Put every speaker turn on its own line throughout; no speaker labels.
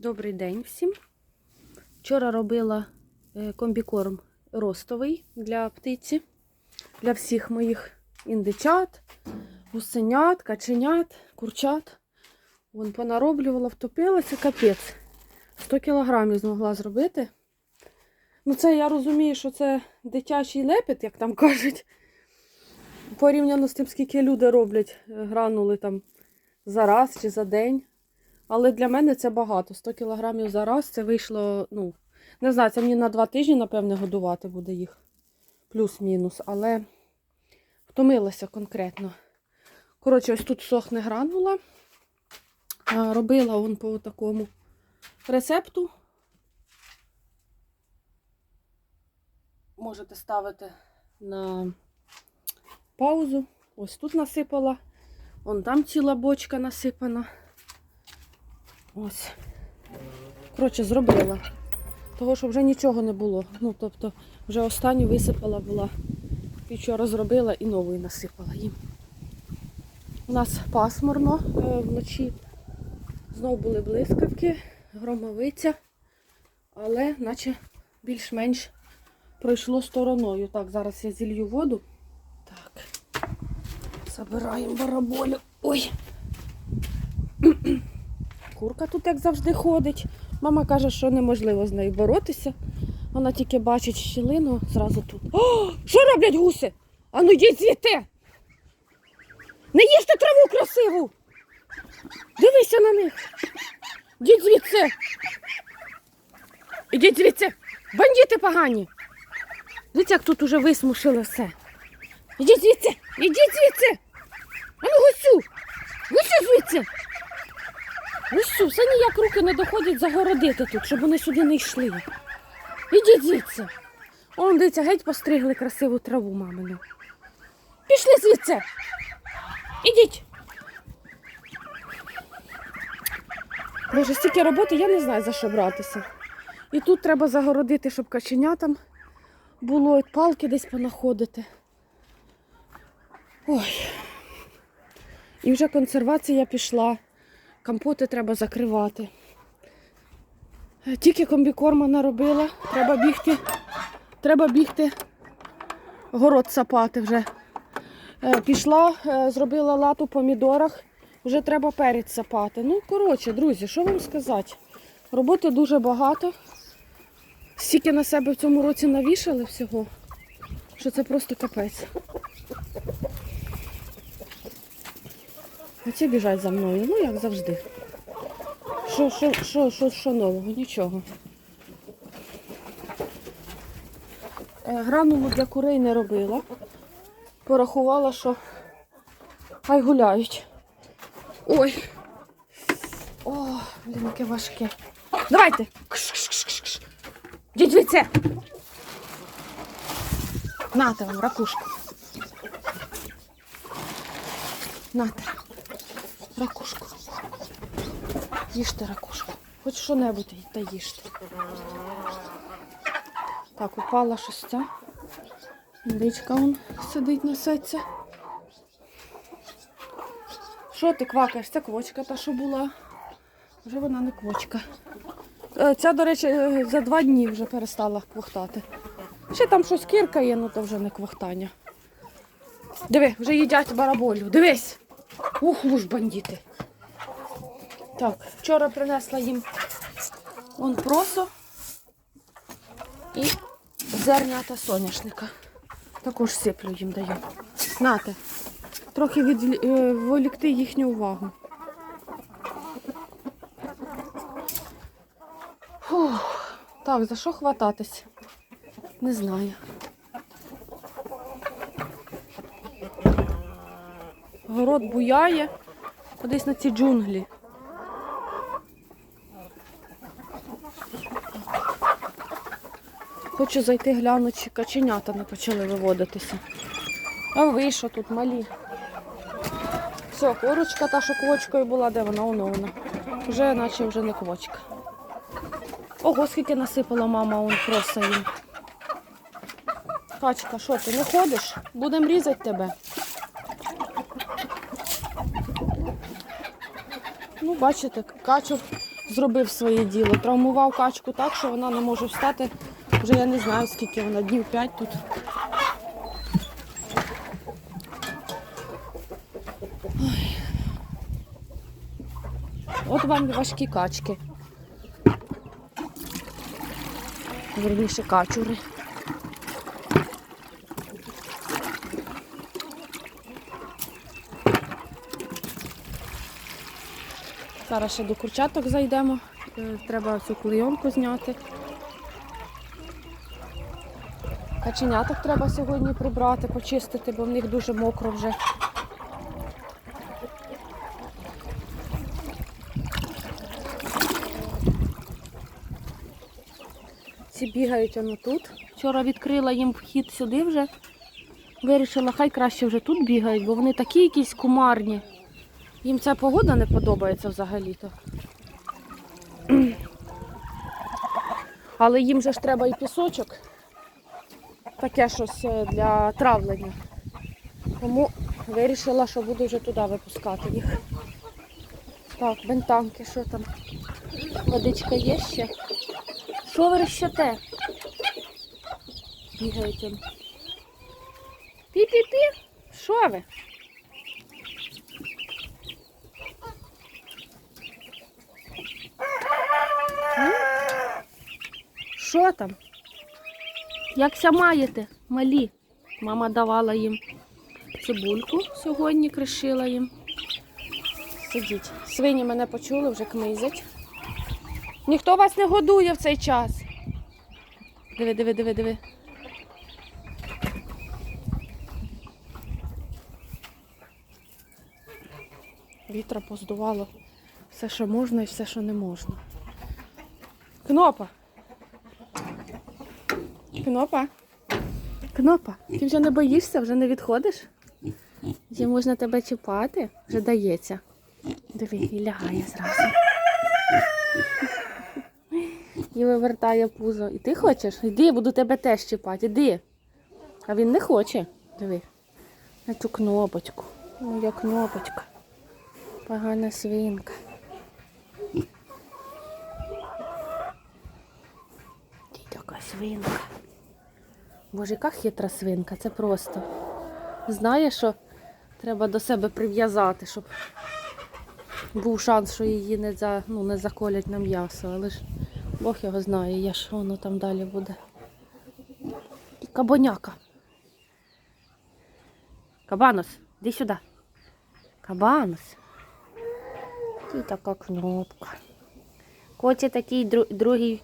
Добрий день всім. Вчора робила е, комбікорм ростовий для птиці, для всіх моїх індичат, гусенят, каченят, курчат. Вон понароблювала, втопилася, капець. 100 кілограмів змогла зробити. Ну, це я розумію, що це дитячий лепет, як там кажуть. Порівняно з тим, скільки люди роблять е, гранули там за раз чи за день. Але для мене це багато. 100 кілограмів за раз це вийшло, ну, не знаю, це мені на два тижні, напевне, годувати буде їх. Плюс-мінус. Але втомилася конкретно. Коротше, ось тут сохне гранула. Робила он по такому рецепту. Можете ставити на паузу. Ось тут насипала. Вон там ціла бочка насипана. Ось. Коротше, зробила. Того, що вже нічого не було. Ну, тобто, вже останню висипала була. І вчора зробила і нову насипала їм. У нас пасмурно е, вночі. Знову були блискавки, громовиця, але наче більш-менш пройшло стороною. Так, зараз я зілью воду. Так. Забираємо бараболю. Ой. Курка тут, як завжди, ходить. Мама каже, що неможливо з нею боротися. Вона тільки бачить щілину зразу тут. О, що роблять гуси? Ану йдіть звідти! Не їжте траву красиву! Дивися на них! Йдіть звідси! Ідіть звідси! Бандити погані! Дивіться, як тут уже висмушили все. Ідіть звідси! Ідіть звідси! Ану гусю! Гусю звідси! Гусю, все ніяк руки не доходять загородити тут, щоб вони сюди не йшли. Ідіть звідси. Он, дивіться, геть постригли красиву траву мамину. Пішли звідси. Ідіть. Боже, стільки роботи, я не знаю, за що братися. І тут треба загородити, щоб каченятам було, і палки десь понаходити. Ой. І вже консервація пішла. Компоти треба закривати. Е, Тільки комбікорма наробила. Треба бігти. Треба бігти. Город сапати вже. Е, Пішла, е, зробила лату в помідорах. Вже треба перець сапати. Ну, коротше, друзі, що вам сказати? Роботи дуже багато. Стільки на себе в цьому році навішали всього, що це просто капець. А ці біжать за мною, ну як завжди. Що, що, що, що, що нового? Нічого. Е, Гранулу для курей не робила. Порахувала, що хай гуляють. Ой. О, блін, яке важке. Давайте. Звідси. Нате вам ракушку. Нате. Ракушку. Їжте ракушку. Хоч що-небудь та їжте. Так, упала щось ця. Індичка он сидить, несеться. Що ти квакаєш? Це квочка та, що була. Вже вона не квочка. Е, Ця, до речі, е, за два дні вже перестала квохтати. Ще там щось кіркає, ну то вже не квохтання. Диви, вже їдять бараболю. Дивись! Ух, уж бандити. Так, вчора принесла їм вон просо і зернята соняшника. Також сиплю їм даю. Нате. Трохи відволікти їхню увагу. Фух. Так, за що хвататись? Не знаю. Город буяє. Кудись на ці джунглі. Хочу зайти глянути, чи каченята не почали виводитися. А ви що тут малі? Все, курочка та, що квочкою була, де вона? Воно вона. Вже наче вже не квочка. Ого, скільки насипала мама он просто їм. Качка, що ти не ходиш? Будемо різати тебе. Ну, бачите, качу зробив своє діло. Травмував качку так, що вона не може встати. Вже я не знаю, скільки вона, днів 5 тут. От вам важкі качки. Верніше качури. Зараз ще до курчаток зайдемо. Е, Треба цю клейонку зняти. Каченяток треба сьогодні прибрати, почистити, бо в них дуже мокро вже. Ці бігають воно тут. Вчора відкрила їм вхід сюди вже. Вирішила, хай краще вже тут бігають, бо вони такі якісь кумарні. Їм ця погода не подобається взагалі-то. Але їм же ж треба і пісочок. Таке щось е, для травлення. Тому вирішила, що буду вже туди випускати їх. Так, бентанки, що там? Водичка є ще? Що ви розчате? Бігають. Пі-пі-пі. Що ви? Що там? Якся маєте, малі? Мама давала їм цибульку сьогодні, кришила їм. Сидіть. Свині мене почули, вже кмизять. Ніхто вас не годує в цей час. Диви, диви, диви, диви. Вітра поздувало все, що можна і все, що не можна. Кнопа. Кнопа. Кнопа, ти вже не боїшся, вже не відходиш? Вже можна тебе чіпати, вже дається. Диви, і лягає зразу. І вивертає пузо. І ти хочеш? Іди, я буду тебе теж чіпати, іди. А він не хоче. Диви. На цю кнопочку. Моя кнопочка. Погана свинка. Ти така свинка. Боже, яка хитра свинка, це просто. Знає, що треба до себе прив'язати, щоб був шанс, що її не, за, ну, не заколять на м'ясо, але ж Бог його знає, я що воно там далі буде. І Кабоняка. Кабанос, іди сюди. Кабанос. Ти така кнопка. Хоче такий дру- другий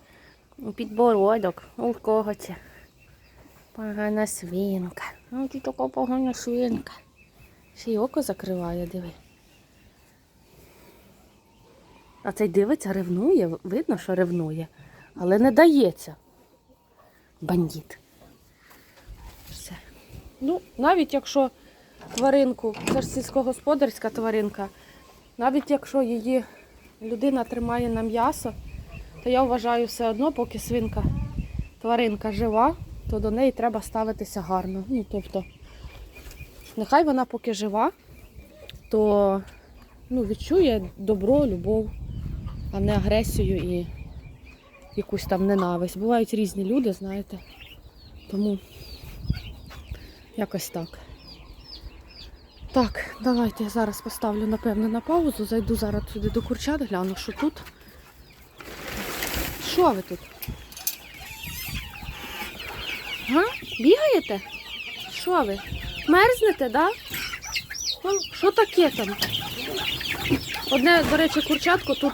підбородок. У кого це? Погана свинка. Ну, ти така погана свинка. Ще й око закриває, диви. А цей дивиться, ревнує. Видно, що ревнує. Але не дається. Бандит. Все. Ну, навіть якщо тваринку, це ж сільськогосподарська тваринка, навіть якщо її людина тримає на м'ясо, то я вважаю все одно, поки свинка, тваринка жива, то до неї треба ставитися гарно. Ну, тобто, нехай вона поки жива, то ну, відчує добро, любов, а не агресію і якусь там ненависть. Бувають різні люди, знаєте. Тому якось так. Так, давайте я зараз поставлю, напевно, на паузу. Зайду зараз сюди до курчат, гляну, що тут. Що ви тут? Га? Бігаєте? Що ви? Мерзнете, да? Що таке там? Одне, до речі, курчатко тут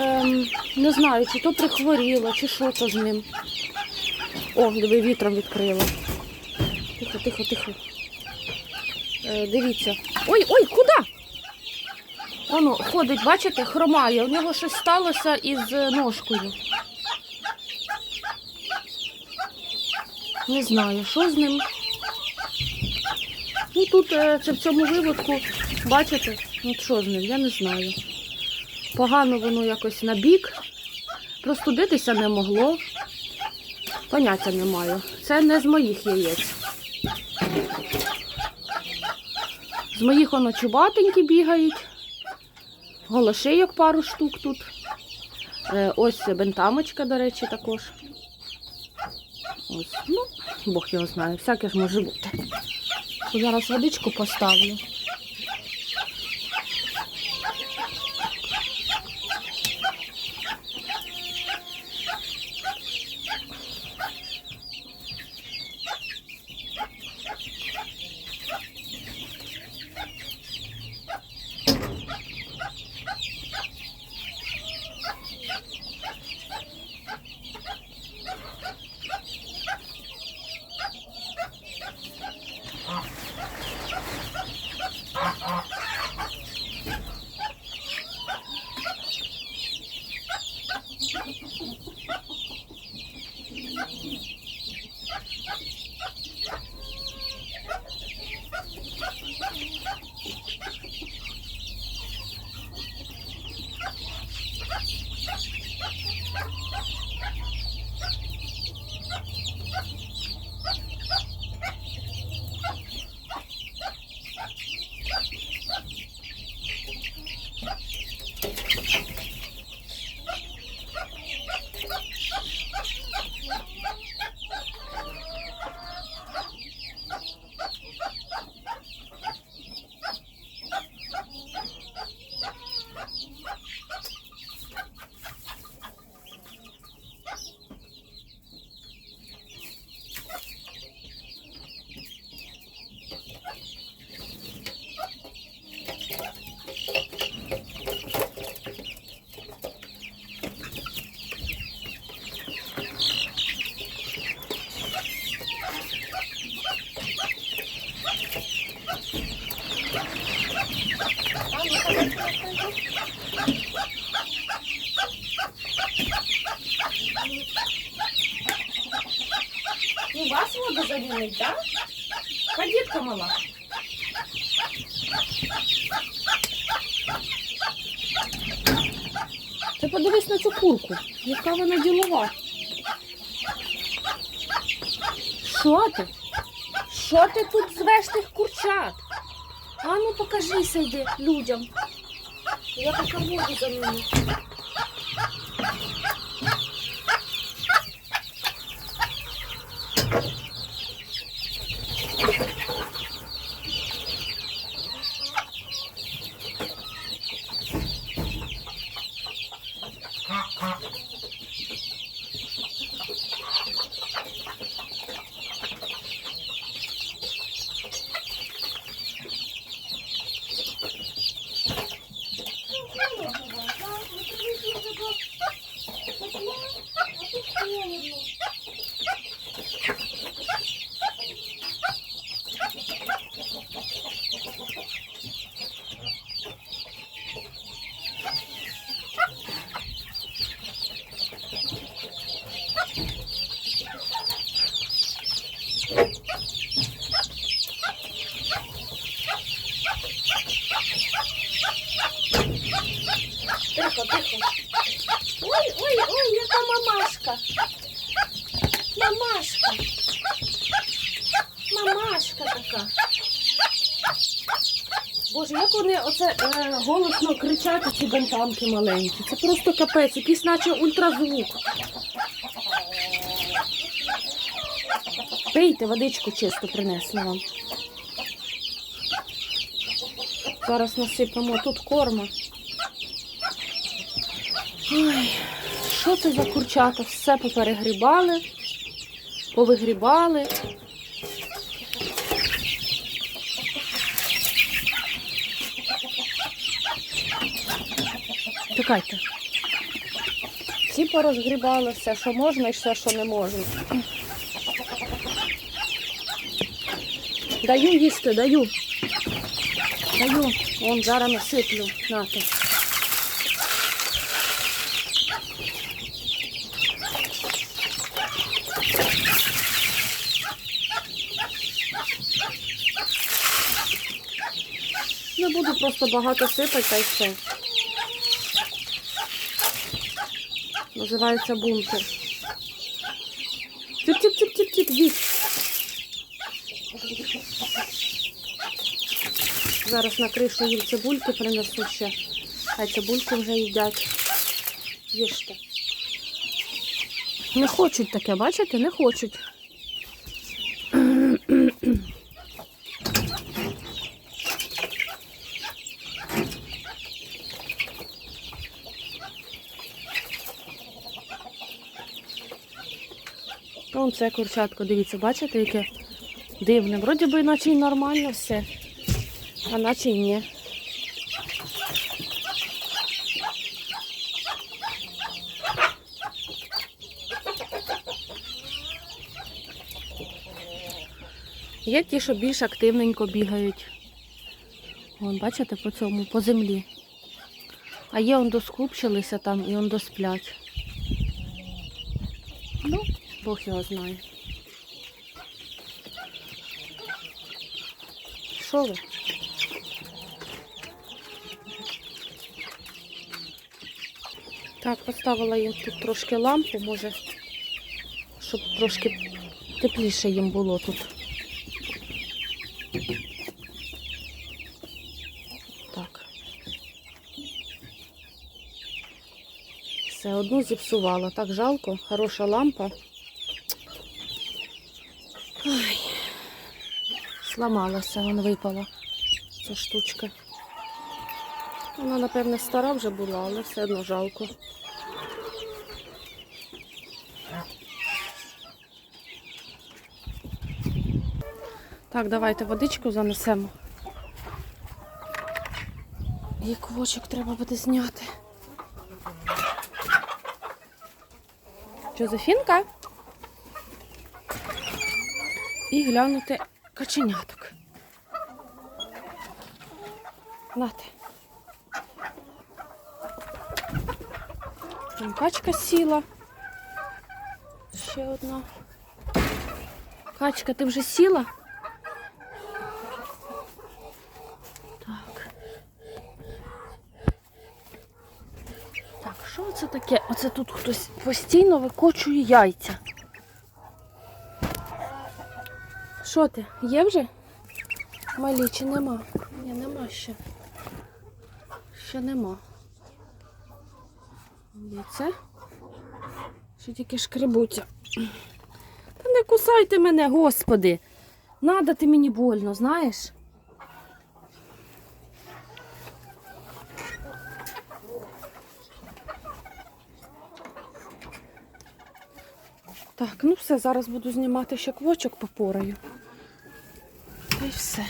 ем, не знаю, чи то прихворіло, чи що то з ним. О, диви, вітром відкрило. Тихо, тихо, тихо. Е, дивіться. Ой, ой, куди? Воно ходить, бачите, хромає. У нього щось сталося із е, ножкою. Не знаю, що з ним. Ну тут е, це в цьому випадку, бачите, ну що з ним, я не знаю. Погано воно якось на бік. Простудитися не могло. Поняття не маю. Це не з моїх яєць. З моїх воно чубатенькі бігають. Голошийок пару штук тут. Е, Ось бентамочка, до речі, також. Ось, ну, Бог його знає, всяке ж може бути. Зараз водичку поставлю. Ходітка мала. Ти подивись на цю курку, яка вона ділова. Що ти? Що ти тут звеш тих курчат? А ну покажися йди людям. Я поки воду за ними. Тихо, тихо. Ой, ой, ой, яка мамашка. Мамашка. Така. Боже, як вони оце е, голосно кричать, ці бентамки маленькі. Це просто капець, якийсь наче ультразвук. Пийте, водичку чисту принесла вам. Зараз насипемо тут корма. Ой, що це за курчата? Все поперегрібали, повигрібали. Чекайте. Всі порозгрібали все, що можна і все, що не можна. Даю їсти, даю. Даю. Вон зараз насиплю. Нате. Не буду просто багато сипати та й все. Називається бункер. Тіп-тіп-тіп-тіп-тіп, їсть. Зараз на кришу їм цибульки принесу ще. Хай цибульки вже їдять. Їжте. Не хочуть таке, бачите? Не хочуть. Це курчатко, дивіться, бачите, яке дивне. Вроді би наче й нормально все, а наче й ні. Є ті, що більш активненько бігають. Вон, бачите, по цьому, по землі. А є он доскупчилися там і он досплять. Ну, Бог його знає. Що ви? Так, поставила їм тут трошки лампу, може, щоб трошки тепліше їм було тут. Так. Все одну зіпсувала. Так жалко, хороша лампа. Сламалася, вон випала ця штучка. Вона, напевне, стара вже була, але все одно жалко. Так, давайте водичку занесемо. І квочок треба буде зняти. Жозефінка. І глянути каченяток. Нате. Там качка сіла. Ще одна. Качка, ти вже сіла? Так. Так, що це таке? Оце тут хтось постійно викочує яйця. Що ти? Є вже? Малі чи нема? Ні, нема ще. Ще нема. Яйце. Ще тільки шкребуться. Та не кусайте мене, господи. Надо ти мені больно, знаєш? Так, ну все, зараз буду знімати ще квочок попораю. Та й все.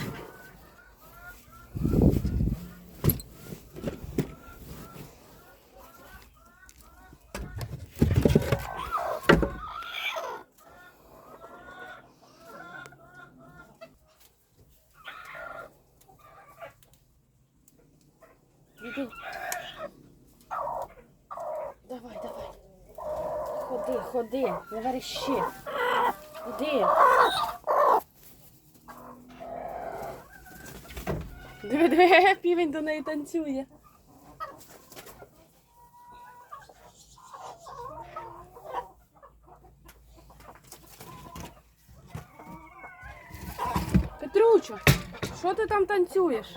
Верещи. Диви, диви, півень до неї танцює. Петручо, що ти там танцюєш?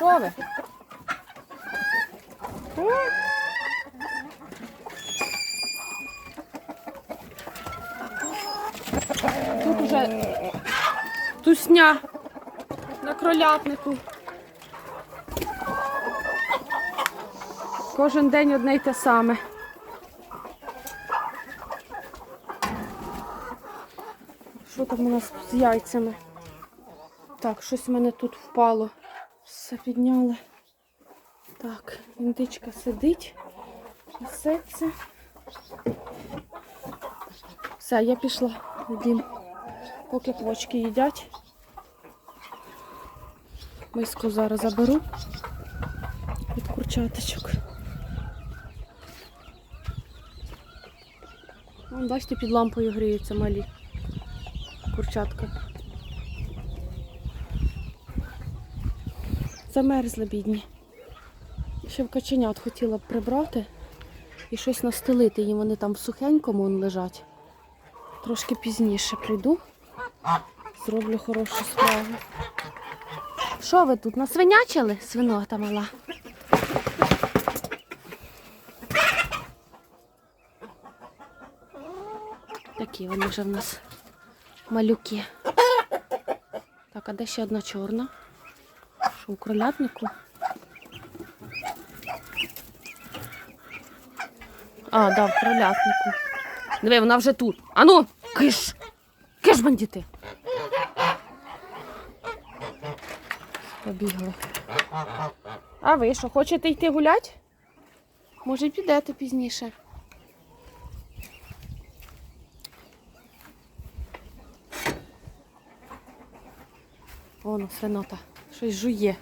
Що ви? Тут уже тусня на кролятнику. Кожен день одне й те саме. Що там у нас з яйцями? Так, щось в мене тут впало. Все підняли. Так, індичка сидить, несеться. Все, я пішла дім. Поки квочки їдять. Миску зараз заберу від курчаточок. Вон, бачите, під лампою гріються малі курчатка. Замерзли бідні. Ще в каченят хотіла б прибрати і щось настелити їм. Вони там в сухенькому лежать. Трошки пізніше прийду. Зроблю хорошу справу. Що ви тут? Насвинячили? Свинота мала. Такі вони вже в нас малюки. Так, а де ще одна чорна? У кролятнику? А, да, в кролятнику. Диви, вона вже тут. Ану, киш! Киш, бандити! Побігли. А ви що, хочете йти гуляти? Може, підете пізніше. Воно, свинота, щось жує.